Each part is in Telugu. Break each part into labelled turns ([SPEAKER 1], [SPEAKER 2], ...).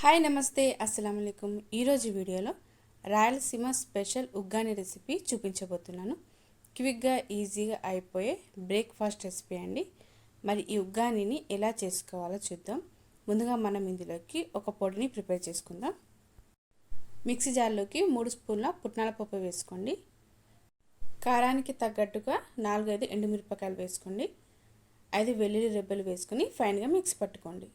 [SPEAKER 1] హాయ్ నమస్తే అస్సలం అయికం ఈరోజు వీడియోలో రాయలసీమ స్పెషల్ ఉగ్గాని రెసిపీ చూపించబోతున్నాను. క్విక్గా ఈజీగా అయిపోయే బ్రేక్ఫాస్ట్ రెసిపీ అండి. మరి ఈ ఉగ్గానిని ఎలా చేసుకోవాలో చూద్దాం. ముందుగా మనం ఇందులోకి ఒక పొడిని ప్రిపేర్ చేసుకుందాం. మిక్సీ జార్లోకి మూడు స్పూన్ల పుట్నాల పప్పు వేసుకోండి. కారానికి తగ్గట్టుగా నాలుగైదు ఎండుమిరపకాయలు వేసుకోండి. ఐదు వెల్లుల్లి రెబ్బలు వేసుకుని ఫైన్గా మిక్స్ పట్టుకోండి.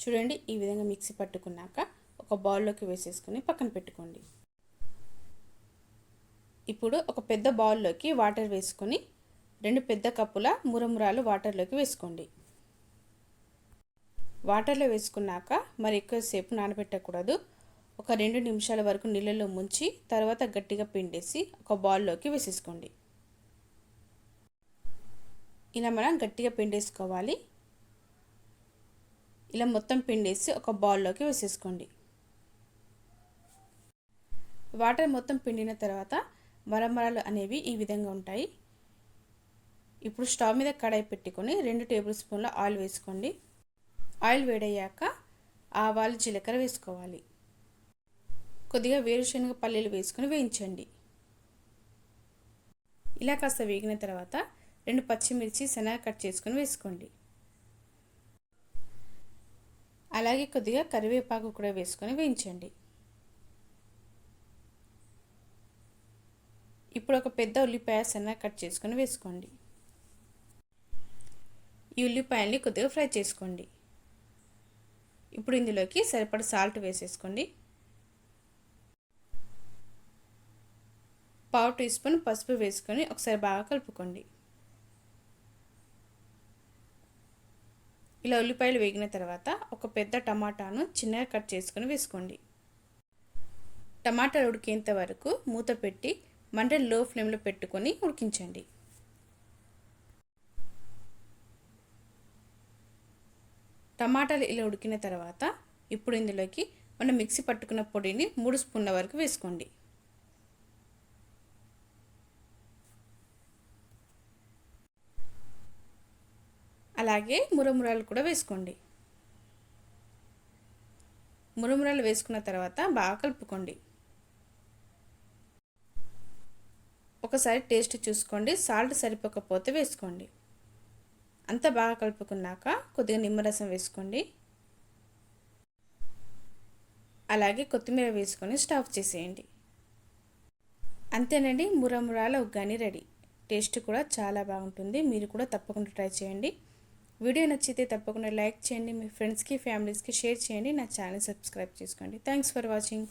[SPEAKER 1] చూడండి ఈ విధంగా మిక్సీ పట్టుకున్నాక ఒక బౌల్లోకి వేసేసుకుని పక్కన పెట్టుకోండి. ఇప్పుడు ఒక పెద్ద బౌల్లోకి వాటర్ వేసుకొని రెండు పెద్ద కప్పుల మురమురాలు వాటర్లోకి వేసుకోండి. వాటర్లో వేసుకున్నాక మరి ఎక్కువసేపు నానబెట్టకూడదు. ఒక రెండు నిమిషాల వరకు నీళ్ళలో ముంచి తర్వాత గట్టిగా పిండేసి ఒక బౌల్లోకి వేసేసుకోండి. ఇలా మనం గట్టిగా పిండేసుకోవాలి. ఇలా మొత్తం పిండేసి ఒక బౌల్లోకి వేసేసుకోండి. వాటర్ మొత్తం పిండిన తర్వాత మరమరాలు అనేవి ఈ విధంగా ఉంటాయి. ఇప్పుడు స్టవ్ మీద కడాయి పెట్టుకొని రెండు టేబుల్ స్పూన్ల ఆయిల్ వేసుకోండి. ఆయిల్ వేడయ్యాక ఆవాలు జీలకర్ర వేసుకోవాలి. కొద్దిగా వేరుశనగ పల్లీలు వేసుకొని వేయించండి. ఇలా కాస్త వేగిన తర్వాత రెండు పచ్చిమిర్చి శనగ కట్ చేసుకొని వేసుకోండి. అలాగే కొద్దిగా కరివేపాకు కూడా వేసుకొని వేయించండి. ఇప్పుడు ఒక పెద్ద ఉల్లిపాయ సన్న కట్ చేసుకొని వేసుకోండి. ఈ ఉల్లిపాయల్ని కొద్దిగా ఫ్రై చేసుకోండి. ఇప్పుడు ఇందులోకి సరిపడ సాల్ట్ వేసేసుకోండి. పావు టీ స్పూన్ పసుపు వేసుకొని ఒకసారి బాగా కలుపుకోండి. ఇలా ఉల్లిపాయలు వేగిన తర్వాత ఒక పెద్ద టమాటాను చిన్నగా కట్ చేసుకొని వేసుకోండి. టమాటాలు ఉడికేంత వరకు మూత పెట్టి మంటను లో ఫ్లేమ్లో పెట్టుకొని ఉడికించండి. టమాటాలు ఇలా ఉడికిన తర్వాత ఇప్పుడు ఇందులోకి మనం మిక్సీ పట్టుకున్న పొడిని మూడు స్పూన్ల వరకు వేసుకోండి. అలాగే మురమురాలు కూడా వేసుకోండి. మురమురాలు వేసుకున్న తర్వాత బాగా కలుపుకోండి. ఒకసారి టేస్ట్ చూసుకోండి. సాల్ట్ సరిపోకపోతే వేసుకోండి. అంతా బాగా కలుపుకున్నాక కొద్దిగా నిమ్మరసం వేసుకోండి. అలాగే కొత్తిమీర వేసుకొని స్టవ్ చేసేయండి. అంతేనండి మురమురాల ఉగ్గాని రెడీ. టేస్ట్ కూడా చాలా బాగుంటుంది. మీరు కూడా తప్పకుండా ట్రై చేయండి. వీడియో నచ్చితే తప్పకుండా లైక్ చేయండి మీ ఫ్రెండ్స్కి ఫ్యామిలీస్కి షేర్ చేయండి నా ఛానల్ సబ్స్క్రైబ్ చేసుకోండి. Thanks for watching.